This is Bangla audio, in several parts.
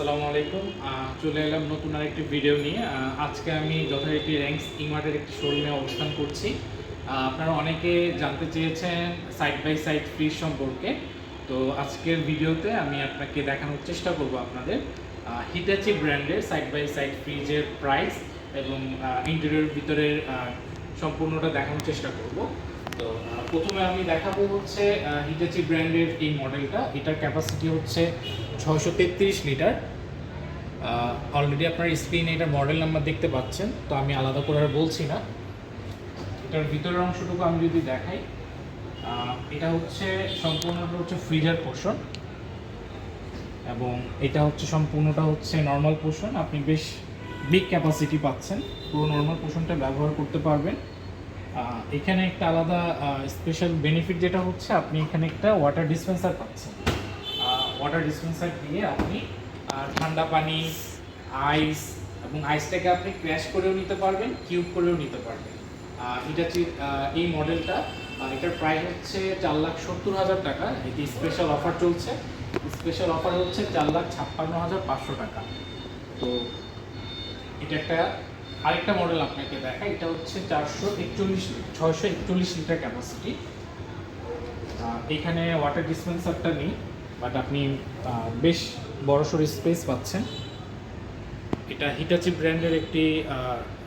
আসসালামু আলাইকুম। চলে এলাম নতুন আরেকটি ভিডিও নিয়ে। আজকে আমি যথারীতি র্যাঙ্কস ইমার্টের একটি শোরুমে অবস্থান করছি। আপনারা অনেকে জানতে চেয়েছেন সাইড বাই সাইড ফ্রিজ সম্পর্কে। তো আজকের ভিডিওতে আমি আপনাকে দেখানোর চেষ্টা করব আপনাদের। হিটাচি ব্র্যান্ডের সাইড বাই সাইড ফ্রিজের প্রাইস এবং ইন্টেরিয়র ভিতরের সম্পূর্ণটা দেখানোর চেষ্টা করব। তো প্রথমে আমি দেখাবো হচ্ছে হিটাচি ব্র্যান্ডের এই মডেলটা এটার ক্যাপাসিটি হচ্ছে ছয়শো তেত্রিশ লিটার। অলরেডি আপনার স্ক্রিনে এটার মডেল নাম্বার দেখতে পাচ্ছেন, তো আমি আলাদা করে আর বলছি না। এটার ভিতরের অংশটুকু আমি যদি দেখাই এটা হচ্ছে সম্পূর্ণটা হচ্ছে ফ্রিজার পোর্শন এবং এটা হচ্ছে সম্পূর্ণটা হচ্ছে নর্মাল পোর্শন আপনি বেশ বিগ ক্যাপাসিটি পাচ্ছেন, পুরো নর্মাল পোর্শনটা ব্যবহার করতে পারবেন। এখানে একটা আলাদা স্পেশাল বেনিফিট যেটা হচ্ছে, আপনি এখানে একটা ওয়াটার ডিসপেন্সার পাচ্ছেন। ওয়াটার ডিসপেন্সার দিয়ে আপনি ঠান্ডা পানি আইস এবং আইসটাকে আপনি ক্র্যাশ করেও নিতে পারবেন কিউব করেও নিতে পারবেন। এটা এই মডেলটা এটার প্রাইস হচ্ছে চার লাখ সত্তর হাজার টাকা। এটি স্পেশাল অফার চলছে। স্পেশাল অফার হচ্ছে চার লাখ ছাপ্পান্ন হাজার পাঁচশো টাকা। তো, এটা একটা আরেকটা মডেল আপনাকে দেখা এটা হচ্ছে চারশো একচল্লিশ ছয়শো একচল্লিশ লিটার ক্যাপাসিটি এখানে ওয়াটার ডিসপেন্সারটা নেই বাট আপনি বেশ বড়সড় স্পেস পাচ্ছেন। এটা হিটাচি ব্র্যান্ডের একটি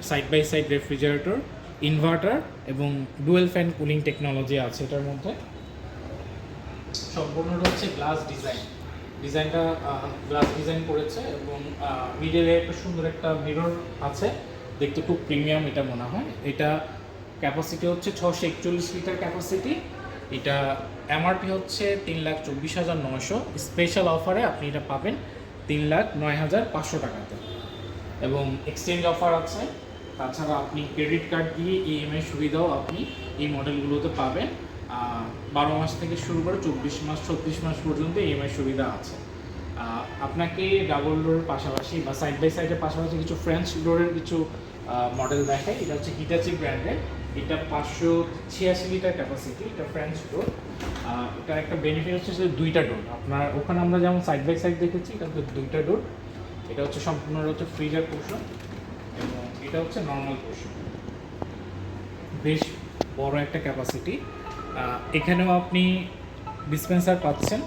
side by side refrigerator inverter এবং ডুয়েল ফ্যান কুলিং টেকনোলজি আছে এটার মধ্যে। সম্পূর্ণটা হচ্ছে গ্লাস ডিজাইন ডিজাইনটা গ্লাস ডিজাইন করেছে এবং মিডলে একটা সুন্দর একটা মিরর আছে। দেখতে খুব প্রিমিয়াম এটা মনে হয়। এটা ক্যাপাসিটি হচ্ছে ছশো একচল্লিশ লিটার ক্যাপাসিটি এটা এমআরপি হচ্ছে তিন লাখ চব্বিশ হাজার নয়শো। স্পেশাল অফারে আপনি এটা পাবেন তিন লাখ নয় হাজার পাঁচশো টাকাতে। এবং এক্সচেঞ্জ অফার আছে। তাছাড়া আপনি ক্রেডিট কার্ড দিয়ে ইএমআই সুবিধাও আপনি এই মডেলগুলোতে পাবেন। বারো মাস থেকে শুরু করে চব্বিশ মাস, ছত্রিশ মাস পর্যন্ত ইএমআই সুবিধা আছে। আপনাকে ডাবল ডোরের পাশাপাশি বা সাইড বাই সাইডের পাশাপাশি কিছু ফ্রেঞ্চ ডোরের কিছু মডেল দেখায় এটা হচ্ছে হিটাচি ব্র্যান্ডের এটা পাঁচশো ছিয়াশি লিটার ক্যাপাসিটি এটা ফ্রেঞ্চ ডোর এটার একটা বেনিফিট হচ্ছে যে দুইটা ডোর আপনার ওখানে আমরা যেমন সাইড বাই সাইড দেখেছি, এটা তো দুইটা ডোর এটা হচ্ছে সম্পূর্ণ হচ্ছে ফ্রিজার পোর্শন এবং এটা হচ্ছে নর্মাল পোর্শন বেশ বড় একটা ক্যাপাসিটি এখানেও আপনি ডিসপেন্সার পাচ্ছেন।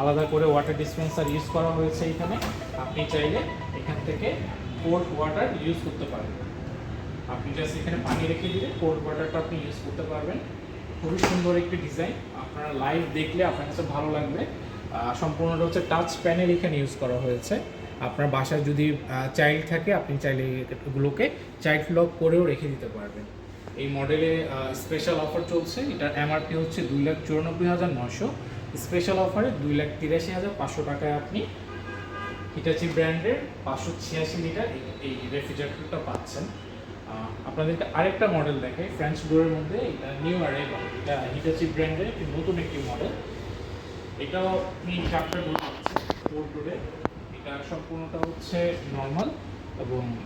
আলাদা করে ওয়াটার ডিসপেন্সার ইউজ করা হয়েছে এখানে। আপনি চাইলে এখান থেকে কোল্ড ওয়াটার ইউজ করতে পারবেন। আপনি জাস্ট এখানে পানি রেখে দিলে কোল্ড ওয়াটারটা আপনি ইউজ করতে পারবেন। খুবই সুন্দর একটি ডিজাইন আপনারা লাইভ দেখলে আপনার কাছে ভালো লাগবে। সম্পূর্ণটা হচ্ছে টাচ প্যানেল এখানে ইউজ করা হয়েছে। আপনার বাসায় যদি চাইল্ড থাকে, আপনি চাইলে এগুলোকে চাইল্ড লক করেও রেখে দিতে পারবেন। এই মডেলে স্পেশাল অফার চলছে। এটার এমআরপি হচ্ছে দুই লাখ চুরানব্বই হাজার নশো স্পেশাল অফারে দুই লাখ তিরাশি হাজার পাঁচশো টাকায় আপনি হিটাচি ব্র্যান্ডের পাঁচশো ছিয়াশি লিটার এই- রেফ্রিজারেটরটা পাচ্ছেন। আপনাদেরকে আরেকটা মডেল দেখে ফ্রেঞ্চ ডোরের মধ্যে এটা নিউ অ্যারাইভাল এটা হিটাচি ব্র্যান্ডের একটি নতুন একটি মডেল এটাও আপনি চারটা ডোর পাচ্ছেন ফোর ডোরে এটা সম্পূর্ণটা হচ্ছে নর্মাল এবং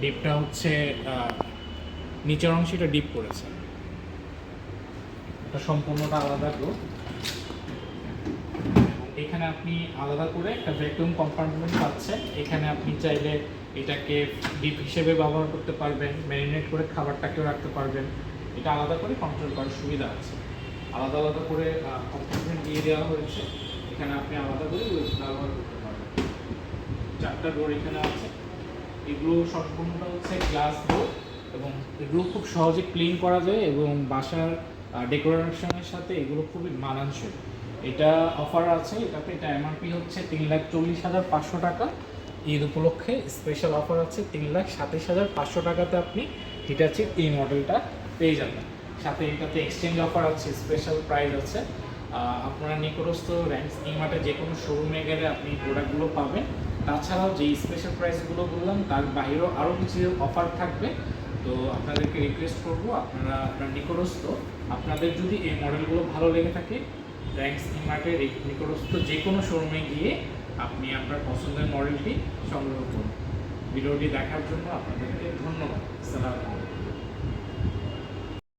ডিপটা হচ্ছে নিচের অংশে এটা ডিপ করেছে। এটা সম্পূর্ণটা আলাদা ডোর এখানে আপনি আলাদা করে একটা ভ্যাকুয়াম কম্পার্টমেন্ট পাচ্ছেন। এখানে আপনি চাইলে এটাকে ডিপ হিসেবে ব্যবহার করতে পারবেন ম্যারিনেট করে খাবারটাকেও রাখতে পারবেন। এটা আলাদা করে কন্ট্রোল করার সুবিধা আছে। আলাদা আলাদা করে কম্পার্টমেন্ট দিয়ে দেওয়া হয়েছে। এখানে আপনি আলাদা করে ব্যবহার করতে পারবেন। চারটা ডোর এখানে আছে। এগুলো সম্পূর্ণটা হচ্ছে গ্লাস ডোর এবং এগুলো খুব সহজে ক্লিন করা যায় এবং বাসার ডেকোরেশনের সাথে এগুলো খুবই মানানসই। এটা অফার আছে, এটাতে এটা এমআরপি হচ্ছে তিন লাখ চল্লিশ হাজার পাঁচশো টাকা। ঈদ উপলক্ষে স্পেশাল অফার আছে তিন লাখ সাতাশ হাজার পাঁচশো টাকাতে আপনি হিটাচির এই মডেলটা পেয়ে যাবেন। সাথে এটাতে এক্সচেঞ্জ অফার আছে স্পেশাল প্রাইস আছে। আপনারা নিকটস্থ র্যাঙ্ক স্কিমার্টে যে কোনো শোরুমে গেলে আপনি প্রোডাক্টগুলো পাবেন। তাছাড়াও যে স্পেশাল প্রাইসগুলো বললাম, তার বাইরেও আরও কিছু অফার থাকবে। তো আপনাদেরকে রিকোয়েস্ট করব, আপনারা, আপনার নিকটস্থ। আপনাদের যদি এই মডেলগুলো ভালো লেগে থাকে র্যাঙ্ক স্কিমার্টের এই নিকটস্থ যে কোনো শোরুমে গিয়ে আপনি আপনার পছন্দের মডেলটি সংগ্রহ করুন। ভিডিওটি দেখার জন্য আপনাদেরকে ধন্যবাদ। সালাম